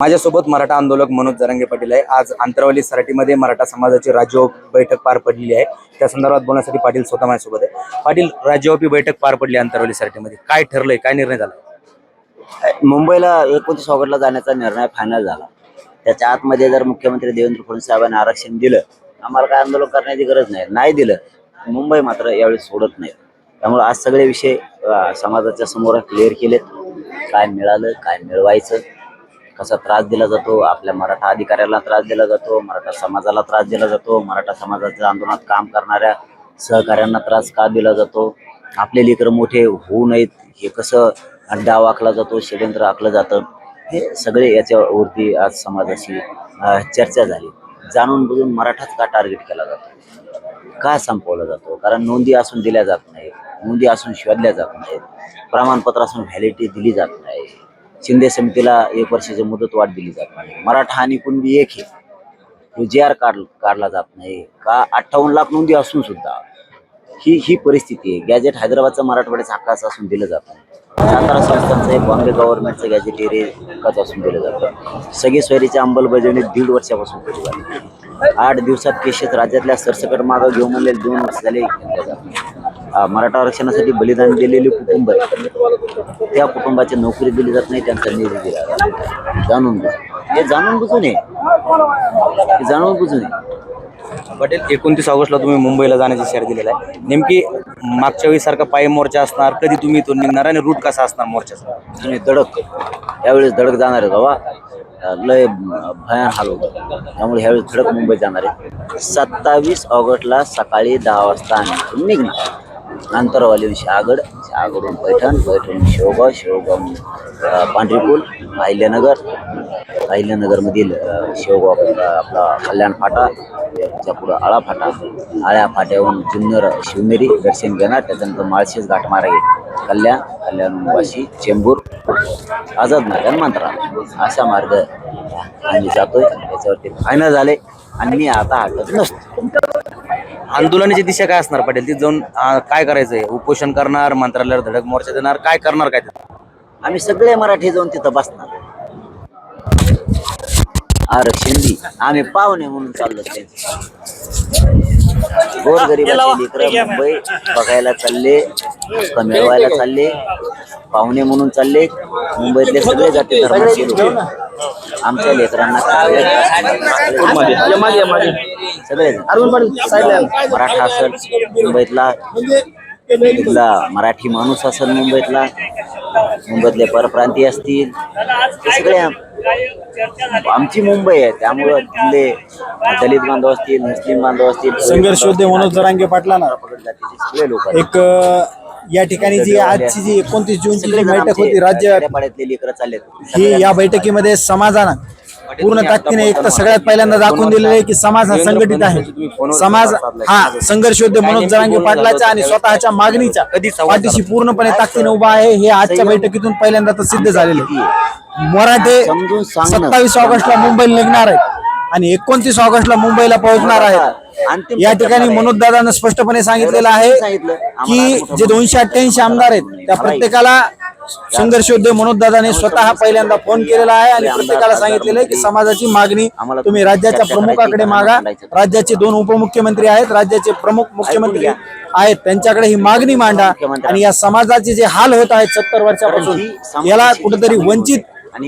माझ्यासोबत मराठा आंदोलक मनोज जरांगे पाटील आहे. आज आंतरवाली सराटीमध्ये मराठा समाजाची राज्यव्यापी बैठक पार पडलेली आहे. त्या संदर्भात बोलण्यासाठी पाटील स्वतः माझ्यासोबत आहे. पाटील राज्यव्यापी बैठक पार पडली आंतरवाली सराटीमध्ये. काय ठरलंय? काय निर्णय झाला? मुंबईला एकोणतीस ऑगस्टला जाण्याचा निर्णय फायनल झाला. त्याच्या आतमध्ये जर मुख्यमंत्री देवेंद्र फडणवीस साहेबांनी आरक्षण दिलं आम्हाला काय आंदोलन करण्याची गरज नाही. नाही दिलं मुंबई मात्र यावेळी सोडत नाही. त्यामुळे आज सगळे विषय समाजाच्या समोर क्लिअर केलेत. काय मिळालं काय मिळवायचं? कसा त्रास दिला जातो आपल्या मराठा अधिकाऱ्याला त्रास दिला जातो मराठा समाजाला त्रास दिला जातो मराठा समाजाच्या आंदोलनात काम करणाऱ्या सहकाऱ्यांना त्रास का दिला जातो? आपले लेकर मोठे होऊ नयेत हे कसं डाव आखला जातो षडयंत्र आखलं जातं? हे सगळे याच्यावरती आज समाजाशी चर्चा झाली. जाणून बुजून मराठाच का टार्गेट केला जातो? का संपवला जातो? कारण नोंदी असून दिल्या जात नाहीत नोंदी असून शोधल्या जात नाहीत प्रमाणपत्र असून व्हॅलिडिटी दिली जात नाही. शिंदे समितीला एक वर्षाची मुदत वाढ दिली जात नाही. मराठा आणि कुणबी एक हे जे आर काढ काढला जात नाही का अठ्ठावन्न लाख नोंदी असून सुद्धा ही ही परिस्थिती आहे. गॅजेट हैदराबादचा मराठवाड्याचा हक्काचं असून दिलं जातं सातारा संस्थांचं हे बॉम्बे गव्हर्नमेंटचं गॅजेट एरिया हक्काचं असून दिलं जातं. सगळी सोयरीची अंमलबजावणी दीड वर्षापासून केली जाते आठ दिवसात केसेस राज्यातल्या सरसकट मागं घेऊन म्हणले दोन वर्ष झाले घेतल्या जातात मराठा आरक्षणासाठी बलिदान दिलेले कुटुंब आहे. त्या कुटुंबाची नोकरी दिली जात नाही त्यांचा निधी दिला. जाणून बुजून. हे जाणून बुजून आहे. जाणून बुजून आहे. पाटील एकोणतीस ऑगस्टला तुम्ही मुंबईला जाण्याची शेअर दिलेला आहे. नेमकी मागच्या वेळी सारखा पायी मोर्चा असणार कधी तुम्ही इथून निघणार आणि रूट कसा असणार मोर्चाचा? आणि धडक यावेळेस धडक जाणार आहे बाबा. लय भयान हाल होतं. त्यामुळे ह्यावेळेस धडक मुंबईत जाणार आहे. सत्तावीस ऑगस्टला सकाळी दहा वाजता आम्ही निघणार. आंतरवाली शहागड शहागडून पैठण पैठण शेवगाव शेवगाव पांढरीपूल अहिल्यानगर. अहिल्यानगरमधील शेवगाव आपला कल्याण फाटा त्याच्या पुढं आळा फाटा. आळ्या फाट्याहून जुन्नर शिवनेरी दर्शन घेणार त्याच्यानंतर माळशेज घाट मार्गे. कल्याण कल्याण वाशी चेंबूर. आझाद मैदान मांत्रा असा मार्ग आम्ही जातोय. त्याच्यावरती फायनल झाले. आणि मी आता हटत नसतो. आंदोलनाची दिशा काय असणार पाटील? ती जाऊन काय करायचंय? उपोषण करणार मंत्रालयावर धडक मोर्चा देणार काय करणार काय ते? आम्ही सगळे मराठी जाऊन तिथं बसणार. आरक्षण दी आम्ही पाहुणे म्हणून चाललो गोरगरिबाचे लेकरं मुंबई बघायला चालले हक्क मिळवायला चालले पाहुणे म्हणून चालले मुंबईतले सगळे जाती धर्माचे लोक. आमच्या लेकरांना काय सगळे मराठा असेल मुंबईतला इथला मराठी माणूस असेल मुंबईतला मुंबईतले परप्रांतीय असतील सगळे आम- आमची मुंबई आहे त्यामुळं तिथले दलित बांधव असतील मुस्लिम बांधव असतील संघर्ष योद्धे मनोज जरांगे पाटलांना. सगळे लोक. एक या ठिकाणी जी आजची जी एकोणतीस जूनची बैठक होती राज्य लेकरं चाललेत. ही या बैठकीमध्ये समाजानं पूर्ण ताकदीने एक तर सगळ्यात पहिल्यांदा दाखवून दिलेलं आहे की समाज हा संघटित आहे. समाज हा संघर्ष योद्धे मनोज जरांगे पाटलाच्या आणि स्वतःच्या मागणीच्या पाठीशी पूर्णपणे ताकदीने उभा आहे हे आजच्या बैठकीतून पहिल्यांदा तर सिद्ध झालेले आहे. मराठे. सत्तावीस ऑगस्टला मुंबईला निघणार आहेत आणि एकोणतीस ऑगस्टला मुंबईला पोहोचणार आहेत. अंतिम या ठिकाणी मनोज दादानं स्पष्टपणे सांगितलेलं आहे. की जे दोनशे अठ्ठ्याऐंशी आमदार आहेत त्या प्रत्येकाला मनोज दादाने स्वतः पहिल्यांदा फोन केलेला आहे आणि प्रत्येकाला सांगितलेलं आहे की समाजाची मागणी तुम्ही राज्याच्या प्रमुखाकडे मागा. राज्याचे दोन उपमुख्यमंत्री आहेत राज्याचे प्रमुख मुख्यमंत्री आहेत त्यांच्याकडे ही मागणी मांडा आणि या समाजाचे जे हाल होत आहेत सत्तर वर्षापासून याला कुठेतरी वंचित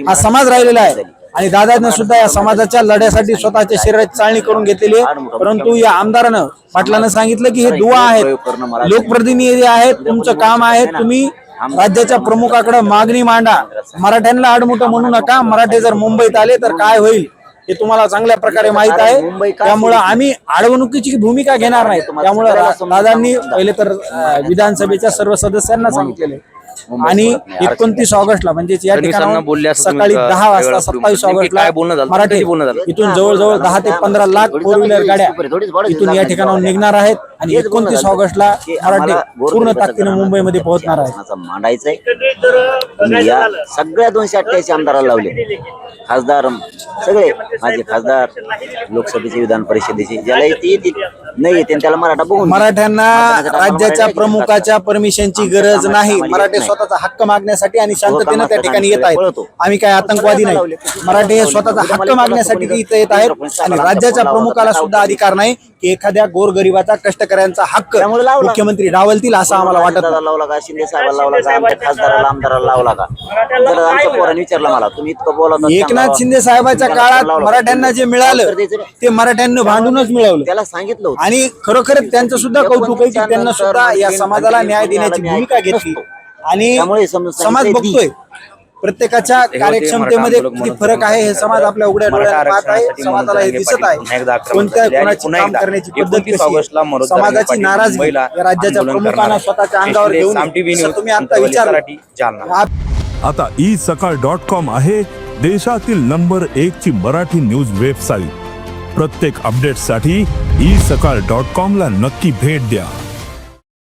हा समाज राहिलेला आहे. आणि दादाने सुद्धा या समाजाच्या लढ्यासाठी स्वतःच्या शरीराची चालणी करून घेतलेली आहे. परंतु या आमदारानं पाटलानं सांगितलं की हे दुवा आहेत. लोकप्रतिनिधी आहेत तुमचं काम आहे तुम्ही राज्याच्या प्रमुखाकडे मागणी मांडा. मराठ्यांना आडमुठं म्हणू नका. मराठे जर मुंबईत आले तर काय होईल हे तुम्हाला चांगल्या प्रकारे माहीत आहे. त्यामुळं आम्ही अडवणुकीची भूमिका घेणार नाही. त्यामुळे दादांनी पहिले तर विधानसभेच्या सर्व सदस्यांना सांगितलेले आणि एकोणतीस ऑगस्टला म्हणजे या ठिकाणी सकाळी दहा वाजता सत्तावीस ऑगस्टला? मराठे? इथून जवळजवळ दहा ते पंधरा लाख फोर व्हीलर गाड्या इथून या ठिकाणाहून निघणार आहेत. आणि एकोणतीस ऑगस्टला मराठे पूर्ण ताकदीने मुंबईमध्ये पोहोचणार शासनाचं मांडायचंय. तुम्ही या सगळ्या दोनशे अठ्ठ्याऐंशी आमदाराला लावले. खासदार सगळे माझे खासदार लोकसभेचे विधान परिषदेचे ज्याला येते नाही येते त्याला मराठा बघून. मराठ्यांना राज्याच्या प्रमुखाच्या परमिशनची गरज नाही. मराठे. स्वतःचा हक्क मागण्यासाठी आणि शांततेनं त्या ठिकाणी येत आहेत. आम्ही काय आतंकवादी नाही. मराठे हे स्वतःचा हक्क मागण्यासाठी इथं येत आहेत आणि राज्याच्या प्रमुखाला सुद्धा अधिकार नाही की एखाद्या गोरगरिबाचा कष्टकऱ्यांचा हक्क त्यामुळे लावला. मुख्यमंत्री डावलतील असं आम्हाला वाटत नाही. दादा लावला का शिंदे साहेबाला लावला का आमच्या खासदाराला आमदाराला लावला का आमच्या पोरांनी विचारलं मला तुम्ही इतकं बोलत असताना एकनाथ शिंदे साहेबाच्या काळात. मराठ्यांना जे मिळालं. ते मराठ्यांनी भांडूनच मिळवलं त्याला सांगितलं होतं आणि खरोखर त्यांचं सुद्धा कौतुक आहे की त्यांना सुद्धा या समाजाला न्याय देण्याची भूमिका घेतली आणि त्यामुळे समज बघतोय प्रत्येकाच्या कार्यक्षमतेमध्ये किती फरक आहे हे समाज आपल्या उघड्या डोळ्याने पाहत आहे समाजाला हे दिसत आहे. कोणत्या कोणाची काम करण्याची पद्धत. समाजाची नाराजगी या राज्याच्या प्रमुखांना स्वतःच्या अंगावर घेऊन तुम्ही आता विचार जालना. आता ई सकाळ डॉट कॉम आहे देशातील नंबर एक ची मराठी न्यूज वेबसाईट. प्रत्येक अपडेटसाठी ई सकाळ डॉट कॉम ला नक्की भेट द्या.